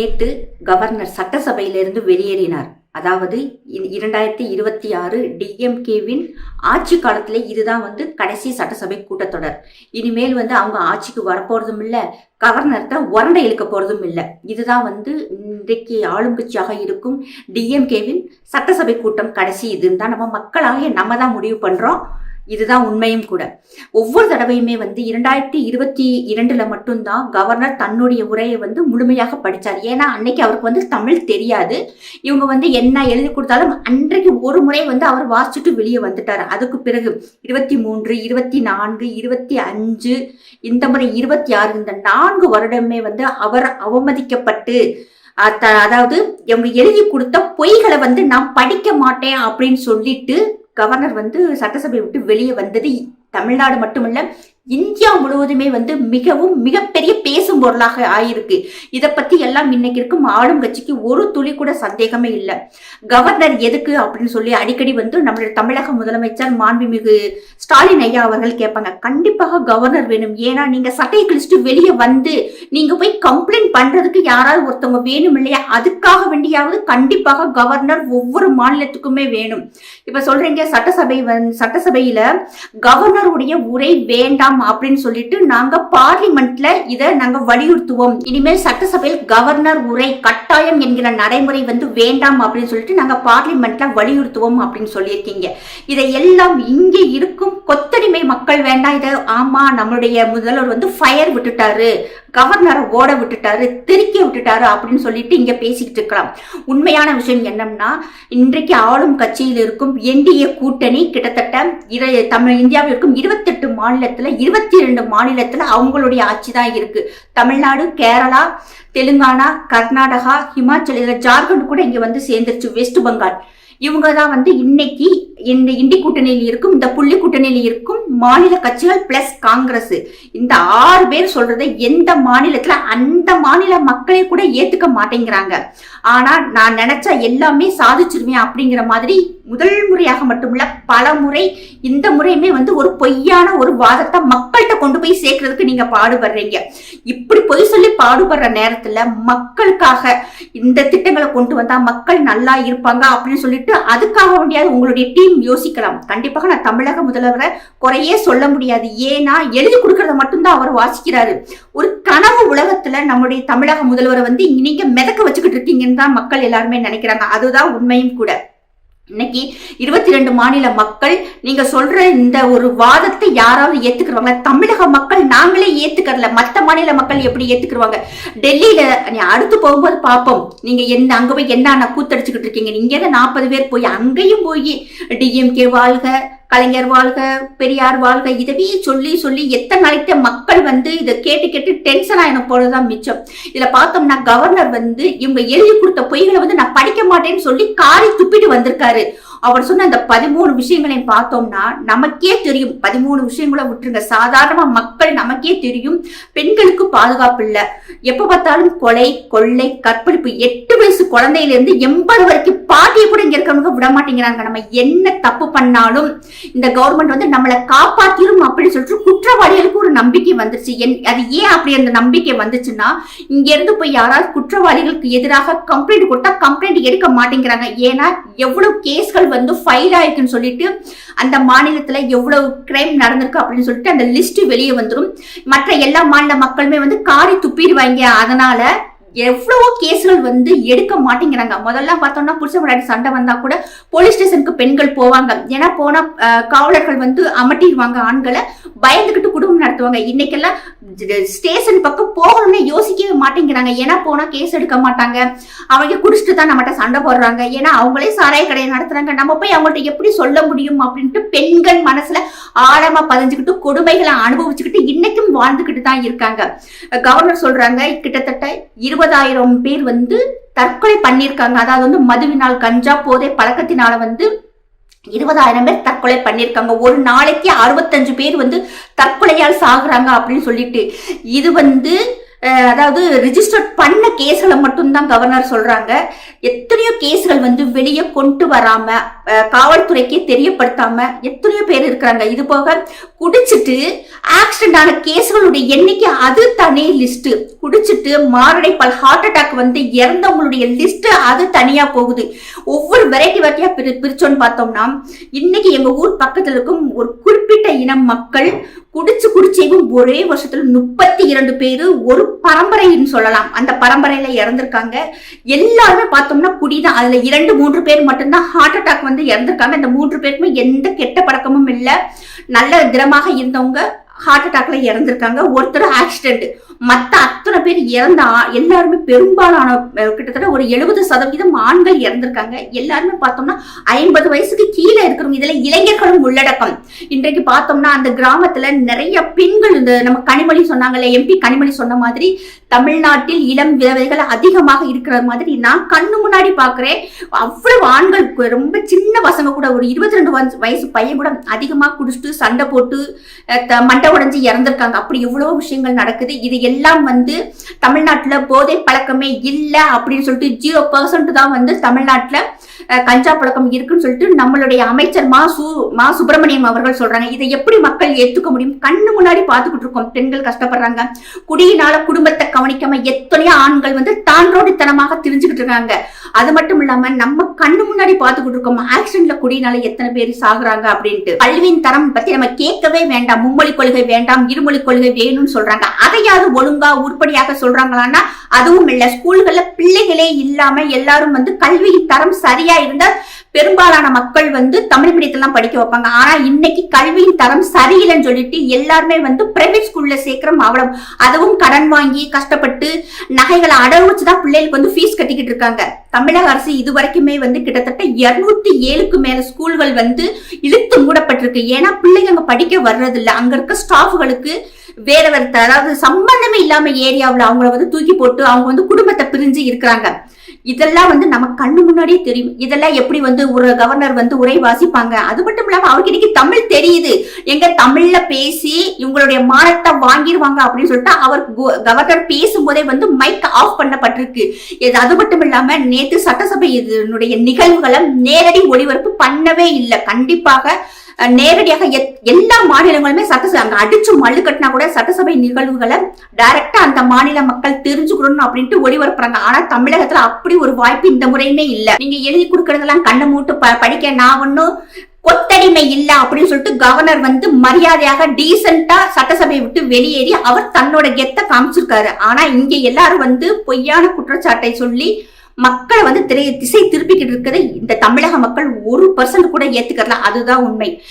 நேற்று கவர்னர் சட்டசபையிலிருந்து வெளியேறினார். அதாவது இ- இரண்டாயிரத்தி இருபத்தி ஆறு டிஎம்கேவின் ஆட்சி காலத்தில் இதுதான் வந்து கடைசி சட்டசபை கூட்டத்தொடர். இனிமேல் வந்து அவங்க ஆட்சிக்கு வரப்போறதும் இல்லை கவர்னர்கிட்ட உரண்டை இழுக்க போறதும் இல்லை. இதுதான் வந்து இன்றைக்கு ஆளும் கட்சியாக இருக்கும் டிஎம்கேவின் சட்டசபை கூட்டம் கடைசி. இதுன்னு தான் நம்ம மக்களாகிய நம்ம தான் முடிவு பண்ணுறோம் இதுதான் உண்மையும் கூட. ஒவ்வொரு தடவையுமே வந்து இரண்டாயிரத்தி இருபத்தி இரண்டுல மட்டும்தான் கவர்னர் தன்னுடைய உரையை வந்து முழுமையாக படித்தார் ஏன்னா அன்னைக்கு அவருக்கு வந்து தமிழ் தெரியாது. இவங்க வந்து என்ன எழுதி கொடுத்தாலும் அன்றைக்கு ஒரு முறை வந்து அவர் வாசிச்சுட்டு வெளியே வந்துட்டார். அதுக்கு பிறகு இருபத்தி மூன்று இருபத்தி நான்கு இருபத்தி அஞ்சு இந்த முறை இருபத்தி ஆறு இந்த நான்கு வருடமே வந்து அவர் அவமதிக்கப்பட்டு அதாவது இவங்க எழுதி கொடுத்த பொய்களை வந்து நான் படிக்க மாட்டேன் அப்படின்னு சொல்லிட்டு கவர்னர் வந்து சட்டசபை விட்டு வெளியே வந்தது தமிழ்நாடு மட்டுமல்ல இந்தியா முழுவதுமே வந்து மிகவும் மிகப்பெரிய பேசும் பொருளாக ஆயிருக்கு. இதை பத்தி எல்லாம் இன்னைக்கு இருக்கும் ஆளும் கட்சிக்கு ஒரு துளி கூட சந்தேகமே இல்லை. கவர்னர் எதுக்கு அப்படின்னு சொல்லி அடிக்கடி வந்து நம்மளுடைய தமிழக முதலமைச்சர் மாண்புமிகு ஸ்டாலின் ஐயா அவர்கள் கேட்பாங்க. கண்டிப்பாக கவர்னர் வேணும். ஏன்னா நீங்க சட்டையை கிழிச்சிட்டு வெளியே வந்து நீங்க போய் கம்ப்ளைண்ட் பண்றதுக்கு யாராவது ஒருத்தவங்க வேணும் இல்லையா? அதுக்காக வேண்டியாவது கண்டிப்பாக கவர்னர் ஒவ்வொரு மாநிலத்துக்குமே வேணும். இப்ப சொல்றீங்க சட்டசபை சட்டசபையில கவர்னருடைய உரை வேண்டாம் அப்படின்னு சொல்லிட்டு நாங்க பார்லிமெண்ட்ல இதை நாங்க வலியுறுத்துவோம். இனிமேல் சட்டசபையில் கவர்னர் உரை கட்டாயம் என்கிற நடைமுறை வந்து வேண்டாம் அப்படின்னு சொல்லிட்டு நாங்க பார்லிமெண்ட்ல வலியுறுத்துவோம் அப்படின்னு சொல்லியிருக்கீங்க. இதை எல்லாம் இங்கே இருக்கும் கொத்தடிமை மக்கள் வேண்டாம். இதை ஆமா நம்மளுடைய முதல்வர் வந்து ஃபயர் விட்டுட்டாரு கவர்னரை ஓட விட்டுட்டாரு திருக்கி விட்டுட்டாரு அப்படின்னு சொல்லிட்டு இங்க பேசிக்கிட்டு இருக்கலாம். உண்மையான விஷயம் என்னன்னா இன்றைக்கு ஆளும் கட்சியில் இருக்கும் என்டிஏ கூட்டணி கிட்டத்தட்ட இரு தமிழ் இந்தியாவில் இருக்கும் இருபத்தெட்டு மாநிலத்துல இருபத்தி ரெண்டு மாநிலத்துல அவங்களுடைய ஆட்சி தான் இருக்கு. தமிழ்நாடு கேரளா தெலுங்கானா கர்நாடகா ஹிமாச்சல் இதுல ஜார்க்கண்ட் கூட இங்க வந்து சேர்ந்துருச்சு வெஸ்ட் பெங்கால். இவங்க தான் வந்து இன்னைக்கு இந்த இண்டி கூட்டணியில் இருக்கும் இந்த புள்ளி கூட்டணியில் இருக்கும் மாநில கட்சிகள் பிளஸ் காங்கிரஸ். இந்த ஆறு பேர் சொல்றத எந்த மாநிலத்துல அந்த மாநில மக்களே கூட ஏத்துக்க மாட்டேங்கிறாங்க. ஆனா நான் நினைச்சா எல்லாமே சாதிச்சிருவேன் அப்படிங்கிற மாதிரி முதல் முறையாக மட்டுமில்ல பல முறை இந்த முறையுமே வந்து ஒரு பொய்யான ஒரு வாதத்தை மக்கள்கிட்ட கொண்டு போய் சேர்க்கறதுக்கு நீங்க பாடுபடுறீங்க. இப்படி பொய் சொல்லி பாடுபடுற நேரத்துல மக்களுக்காக இந்த திட்டங்களை கொண்டு வந்தா மக்கள் நல்லா இருப்பாங்க அப்படின்னு சொல்லிட்டு அதுக்காக வேண்டியாவது உங்களுடைய டீம் யோசிக்கலாம். கண்டிப்பாக நான் தமிழக முதல்வரை குறையே சொல்ல முடியாது. ஏன்னா எழுதி கொடுக்கறத மட்டும்தான் அவர் வாசிக்கிறாரு. ஒரு கனவு உலகத்துல நம்முடைய தமிழக முதல்வரை வந்து நீங்க மிதக்க வச்சுக்கிட்டு இருக்கீங்கன்னு தான் மக்கள் எல்லாருமே நினைக்கிறாங்க. அதுதான் உண்மையும் கூட. இன்னைக்கு இருபத்தி ரெண்டு மாநில மக்கள் நீங்க சொல்ற இந்த ஒரு வாதத்தை யாராவது ஏத்துக்கிறவங்க தமிழக மக்கள் நாங்களே ஏத்துக்கறல மத்த மாநில மக்கள் எப்படி ஏத்துக்குருவாங்க? டெல்லியில நீ அடுத்து போகும்போது பார்ப்போம் நீங்க என்ன அங்க போய் என்ன கூத்தடிச்சுக்கிட்டு இருக்கீங்க? நீங்க நாற்பது பேர் போய் அங்கேயும் போய் டிஎம்கே வாழ்க கலைஞர் வாழ்க பெரியார் வாழ்க இதவே சொல்லி சொல்லி எத்தனை நாளைக்கு மக்கள் வந்து இதை கேட்டு கேட்டு டென்ஷன் ஆயின போலதான் மிச்சம். இதுல பார்த்தோம்னா கவர்னர் வந்து இவங்க எழுதி கொடுத்த பொய்களை வந்து நான் படிக்க மாட்டேன்னு சொல்லி காரி துப்பிட்டு வந்திருக்காரு. அவர் சொன்ன அந்த பதிமூணு விஷயங்களையும் பார்த்தோம்னா நமக்கே தெரியும். பதிமூணு விஷயங்களை விட்டுருங்க. சாதாரண மக்கள் நமக்கே தெரியும். பெண்களுக்கு பாதுகாப்பு இல்லை. எப்ப பார்த்தாலும் கொலை கொள்ளை கற்பழிப்பு. எட்டு வயசு குழந்தையில இருந்து எண்பது வரைக்கும் பாட்டியை கூட இங்க இருக்கிறவங்க விட மாட்டேங்கிறாங்க. நம்ம என்ன தப்பு பண்ணாலும் இந்த கவர்மெண்ட் வந்து நம்மளை காப்பாத்திரும் அப்படின்னு சொல்லிட்டு குற்றவாளிகளுக்கு ஒரு நம்பிக்கை வந்துருச்சு. என் அது ஏன் அப்படி அந்த நம்பிக்கை வந்துச்சுன்னா இங்க இருந்து போய் யாராவது குற்றவாளிகளுக்கு எதிராக கம்ப்ளைண்ட் கொடுத்தா கம்ப்ளைண்ட் எடுக்க மாட்டேங்கிறாங்க. ஏன்னா எவ்வளவு கேஸ்கள் வந்து ஃபைல் ஆயிருக்குன்னு சொல்லிட்டு அந்த மாநிலத்துல எவ்வளவு கிரைம் நடந்திருக்கு அப்படின்னு சொல்லிட்டு அந்த லிஸ்ட் வெளியே வந்துடும் மற்ற எல்லா மாநில மக்களுமே வந்து காரி துப்பிடுவாங்க. அதனால எவ்வளவோ கேஸ்கள் வந்து எடுக்க மாட்டேங்கிறாங்க. முதல்ல பார்த்தோம்னா புருஷ முன்னாடி சண்டை வந்தா கூட போலீஸ் ஸ்டேஷனுக்கு பெண்கள் போவாங்க. ஏன்னா போனா காவலர்கள் வந்து அமட்டிடுவாங்க ஆண்களை. பயந்துகிட்டு குடும்பம் நடத்துவாங்க. இன்னைக்கெல்லாம் ஸ்டேஷன் பக்கம் போகணும்னு யோசிக்கவே மாட்டேங்கிறாங்க. ஏன்னா போனா கேஸ் எடுக்க மாட்டாங்க. அவங்க குடிச்சிட்டு தான் நம்மகிட்ட சண்டை போடுறாங்க. ஏன்னா அவங்களே சாராய கடையை நடத்துறாங்க. நம்ம போய் அவங்கள்ட்ட எப்படி சொல்ல முடியும் அப்படின்ட்டு பெண்கள் மனசுல ஆழமா பதிஞ்சுக்கிட்டு கொடுமைகளை அனுபவிச்சுக்கிட்டு இன்னைக்கும் வாழ்ந்துகிட்டு தான் இருக்காங்க. கவர்னர் சொல்றாங்க கிட்டத்தட்ட இருபதாயிரம் பேர் வந்து தற்கொலை பண்ணியிருக்காங்க. அதாவது வந்து மதுவினால் கஞ்சா போதை பழக்கத்தினால வந்து இருபதாயிரம் பேர் தற்கொலை பண்ணியிருக்காங்க. ஒரு நாளைக்கு அறுபத்தஞ்சு பேர் வந்து தற்கொலையால் சாகுறாங்க அப்படின்னு சொல்லிட்டு. இது வந்து அதாவது ரிஜிஸ்டர் பண்ண கேஸ்களை மட்டும்தான் கவர்னர் சொல்றாங்க. எத்தனையோ கேஸ்கள் வந்து வெளியே கொண்டு வராம காவல்துறைக்கே தெரியப்படுத்தாம எத்தனையோ பேர் இருக்கிறாங்க. இது போக குடிச்சிட்டு ஆக்சிடென்ட் ஆன கேஸ்களுடைய எண்ணிக்கை அது தனி லிஸ்ட் குடிச்சிட்டு மாரடைப்பால் ஹார்ட் அட்டாக் வந்து இறந்தவங்களுடைய லிஸ்ட் அது தனியா போகுது. ஒவ்வொரு வெரைட்டி வெரைட்டியா பிரி பிரிச்சோன்னு பார்த்தோம்னா இன்னைக்கு எங்க ஊர் பக்கத்துல இருக்கும் ஒரு குறிப்பிட்ட இனம் மக்கள் குடிச்சு குடிச்சேவும் ஒரே வருஷத்துல முப்பத்தி இரண்டு பேரு ஒரு பரம்பரைன்னு சொல்லலாம். அந்த பரம்பரையில இறந்திருக்காங்க. எல்லாருமே பார்த்தோம்னா குடிதான். அதுல இரண்டு மூன்று பேர் மட்டும்தான் ஹார்ட் அட்டாக் வந்து இறந்திருக்காங்க. அந்த மூன்று பேருக்குமே எந்த கெட்ட பழக்கமும் இல்லை. நல்ல திடமாக இருந்தவங்க ஹார்ட் அட்டாக்ல இறந்திருக்காங்க. ஒருத்தர் ஆக்சிடென்ட் மத்த அத்தனை பேர் இறந்த எல்லாருமே பெரும்பாலான கிட்டத்தட்ட ஒரு எழுபது சதவீதம் ஆண்கள் இறந்திருக்காங்க. எல்லாருமே பார்த்தோம்னா ஐம்பது வயசுக்கு கீழே இருக்கிறவங்க. இதுல இளைஞர்களும் உள்ளடக்கம். இன்றைக்கு பார்த்தோம்னா அந்த கிராமத்துல நிறைய பெண்கள் இந்த நம்ம கனிமொழி சொன்னாங்கல்ல எம்பி கனிமொழி சொன்ன மாதிரி தமிழ்நாட்டில் இளம் விதவைகள் அதிகமாக இருக்கிற மாதிரி நான் கண்ணு முன்னாடி பாக்குறேன் அவ்வளவு ஆண்கள் ரொம்ப சின்ன பசங்க கூட ஒரு இருபத்தி ரெண்டு வயசு பையன் கூட அதிகமா குடிச்சிட்டு சண்டை போட்டு அஹ், மண்டை உடைஞ்சு இறந்திருக்காங்க. அப்படி எவ்வளவு விஷயங்கள் நடக்குது. இது எல்லாம் வந்து தமிழ்நாட்டுல போதை பழக்கமே இல்ல அப்படின்னு சொல்லிட்டு ஜீரோ பர்சன்ட் தான் வந்து தமிழ்நாட்டுல கஞ்சா பழக்கம் இருக்குன்னு சொல்லிட்டு நம்மளுடைய அமைச்சர் மா சு மா சுப்பிரமணியம் அவர்கள் சொல்றாங்க. இதை எப்படி மக்கள் ஏத்துக்க முடியும்? கண்ணு முன்னாடி பார்த்துக்கிட்டு இருக்கோம். பெண்கள் கஷ்டப்படுறாங்க. குடியினால குடும்பத்தை கவனிக்காம எத்தனையோ ஆண்கள் வந்து தாண்டோடித்தனமாக தெரிஞ்சுக்கிட்டு இருக்காங்க. அது மட்டும் இல்லாம நம்ம கண்ணு முன்னாடி பார்த்துக்கிட்டு இருக்கோம். ஆக்சிடென்ட்ல குடியினால எத்தனை பேர் சாகுறாங்க அப்படின்ட்டு. கல்வியின் தரம் பத்தி நம்ம கேட்கவே வேண்டாம். மும்மொழி கொள்கை வேண்டாம். இருமொழி கொள்கை வேணும்னு சொல்றாங்க. அதையாவது ஒழுங்கா உருப்படியாக சொல்றாங்களான்னா அதுவும் இல்ல. ஸ்கூல்கள்ல பிள்ளைகளே இல்லாம எல்லாரும் வந்து கல்வியின் தரம் சரியா இருந்தால் பெரும்பாலான மக்கள் வந்து தமிழ் மீடியத்தெல்லாம் படிக்க வைப்பாங்க. ஆனா இன்னைக்கு கல்வியின் தரம் சரியில்லைன்னு சொல்லிட்டு எல்லாருமே வந்து பிரைவேட் ஸ்கூல்ல சேர்க்கிறோம் அவ்வளவு அதுவும் கடன் வாங்கி கஷ்டப்பட்டு நகைகளை அடகு வச்சுதான் பிள்ளைகளுக்கு வந்து ஃபீஸ் கட்டிக்கிட்டு இருக்காங்க. தமிழக அரசு இது வரைக்குமே வந்து கிட்டத்தட்ட இருநூத்தி ஏழுக்கு மேல ஸ்கூல்கள் வந்து இழுத்து மூடப்பட்டிருக்கு. ஏன்னா பிள்ளைங்க அங்க படிக்க வர்றது இல்ல அங்க இருக்க ஸ்டாஃப்களுக்கு வேற வேற அதாவது சம்பந்தமே இல்லாம ஏரியாவில் அவங்கள வந்து தூக்கி போட்டு அவங்க வந்து குடும்பத்தை பிரிஞ்சு இருக்கிறாங்க. இதெல்லாம் வந்து நம்ம கண்ணு முன்னாடியே தெரியும். இதெல்லாம் எப்படி வந்து ஒரு கவர்னர் வந்து உரை வாசிப்பாங்க? அது மட்டும் இல்லாம அவருக்கு இன்னைக்கு தமிழ் தெரியுது. எங்க தமிழ்ல பேசி இவங்களுடைய மானத்தை வாங்கிடுவாங்க அப்படின்னு சொல்லிட்டு அவர் கு- கவர்னர் பேசும்போதே வந்து மைக் ஆஃப் பண்ணப்பட்டிருக்கு. இது அது மட்டும் இல்லாம நேத்து சட்டசபை இதனுடைய நிகழ்வுகளை நேரடி ஒளிபரப்பு பண்ணவே இல்லை. கண்டிப்பாக நேரடியாக எத்- எல்லா மாநிலங்களுமே சட்டசபை அங்க அடிச்சு மல்லு கட்டினா கூட சட்டசபை நிகழ்வுகளை டைரக்டா அந்த மாநில மக்கள் தெரிஞ்சுக்கணும் அப்படின்ட்டு ஒளிபரப்புறாங்க. ஆனா தமிழகத்துல அப்படி ஒரு வாய்ப்பு இந்த முறையுமே இல்ல. நீங்க எழுதி கொடுக்கறதெல்லாம் கண்ணை மூட்டு ப- படிக்க நான் ஒன்னும் கொத்தடிமை இல்ல அப்படின்னு சொல்லிட்டு கவர்னர் வந்து மரியாதையாக டீசெண்டா சட்டசபையை விட்டு வெளியேறி அவர் தன்னோட கெத்த காமிச்சிருக்காரு. ஆனா இங்க எல்லாரும் வந்து பொய்யான குற்றச்சாட்டை சொல்லி மக்களை வந்து திரை திசை திருப்பிக்கிட்டு இருக்கிறத இந்த தமிழக மக்கள் ஒரு பர்சன்ட் கூட ஏத்துக்கறல அதுதான் உண்மை.